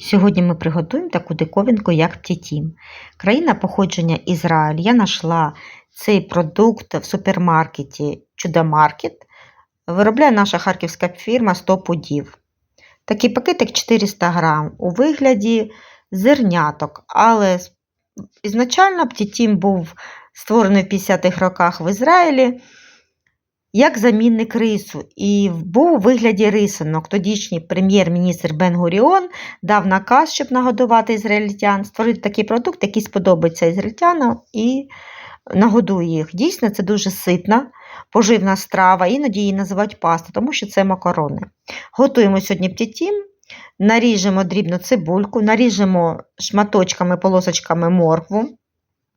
Сьогодні ми приготуємо таку диковинку, як птітім. Країна походження Ізраїль. Я знайшла цей продукт в супермаркеті Чудомаркет. Виробляє наша харківська фірма 100 пудів. Такий пакетик 400 грам у вигляді зерняток. Але ізначально птітім був створений в 50-х роках в Ізраїлі як замінник рису, і був у вигляді рисанок. Тодішній прем'єр-міністр Бен Гуріон дав наказ, щоб нагодувати ізраїльтян, створити такий продукт, який сподобається ізраїльтянам, і нагодує їх. Дійсно, це дуже ситна, поживна страва, іноді її називають паста, тому що це макарони. Готуємо сьогодні птітім, наріжемо дрібну цибульку, наріжемо шматочками, полосочками моркву.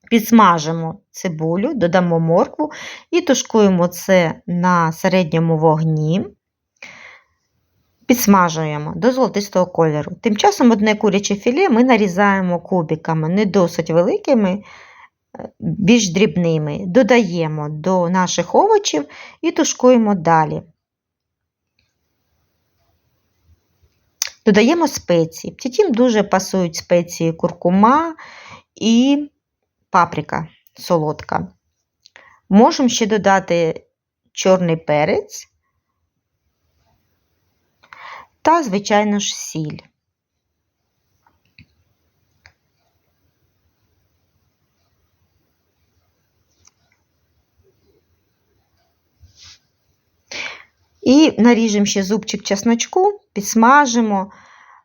Підсмажимо цибулю, додамо моркву і тушкуємо це на середньому вогні, підсмажуємо до золотистого кольору. Тим часом одне куряче філе ми нарізаємо кубиками, не досить великими, більш дрібними. Додаємо до наших овочів і тушкуємо далі. Додаємо спеції. Потім дуже пасують спеції куркума і паприка солодка. Можемо ще додати чорний перець та, звичайно ж, сіль. І наріжемо ще зубчик чесночку, підсмажимо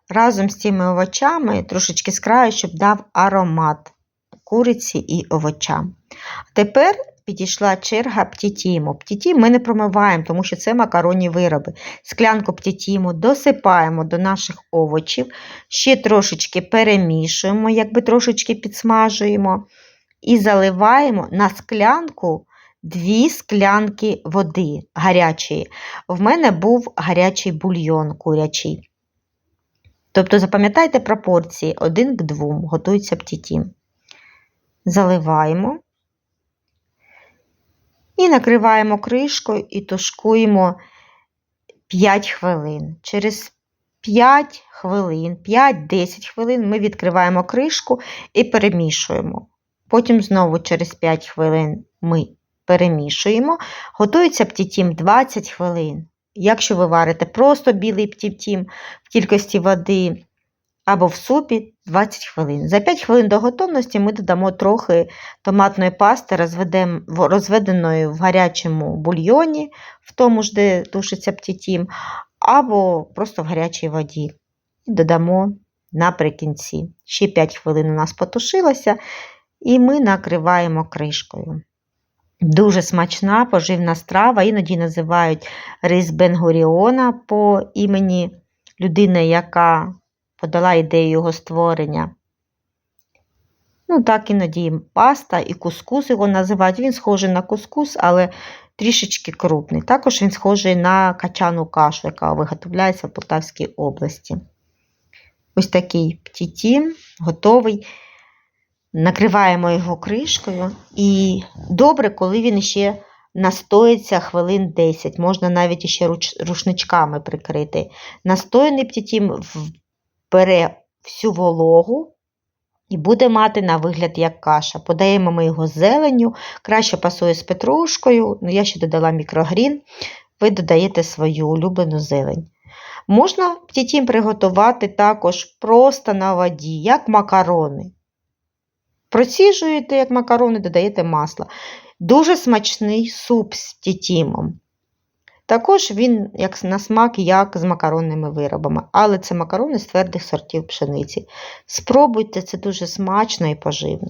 разом з цими овочами трошечки з краю, щоб дав аромат куриці і овочам. Тепер підійшла черга птітіму. Птітім ми не промиваємо, тому що це макаронні вироби. Склянку птітіму досипаємо до наших овочів, ще трошечки перемішуємо, якби трошечки підсмажуємо, і заливаємо на склянку. Дві склянки води гарячої. В мене був гарячий бульйон курячий. Тобто, запам'ятайте пропорції 1 к 2, готується птітім заливаємо і накриваємо кришкою і тушкуємо 5 хвилин. Через 5 хвилин, 5-10 хвилин ми відкриваємо кришку і перемішуємо. Потім знову через 5 хвилин ми перемішуємо. Готується птітім 20 хвилин. Якщо ви варите просто білий птітім в кількості води або в супі 20 хвилин. За 5 хвилин до готовності ми додамо трохи томатної пасти, розведеної в гарячому бульйоні, в тому ж, де тушиться птітім, або просто в гарячій воді. І додамо наприкінці. Ще 5 хвилин у нас потушилося, і ми накриваємо кришкою. Дуже смачна поживна страва, іноді називають рис Бенгуріона по імені людини, яка подала ідею його створення. Ну, так іноді паста і кускус його називають. Він схожий на кускус, але трішечки крупний. Також він схожий на качану кашу, яка виготовляється в Полтавській області. Ось такий птітім, готовий. Накриваємо його кришкою. І добре, коли він ще настоїться хвилин 10, можна навіть ще рушничками прикрити. Настояний птітім бере всю вологу і буде мати на вигляд як каша. Подаємо ми його зеленню, краще пасує з петрушкою, ну я ще додала мікрогрін, ви додаєте свою улюблену зелень. Можна птітім приготувати також просто на воді, як макарони. Проціжуєте, як макарони, додаєте масло. Дуже смачний суп з тітімом. Також він як на смак, як з макаронними виробами, але це макарони з твердих сортів пшениці. Спробуйте, це дуже смачно і поживно.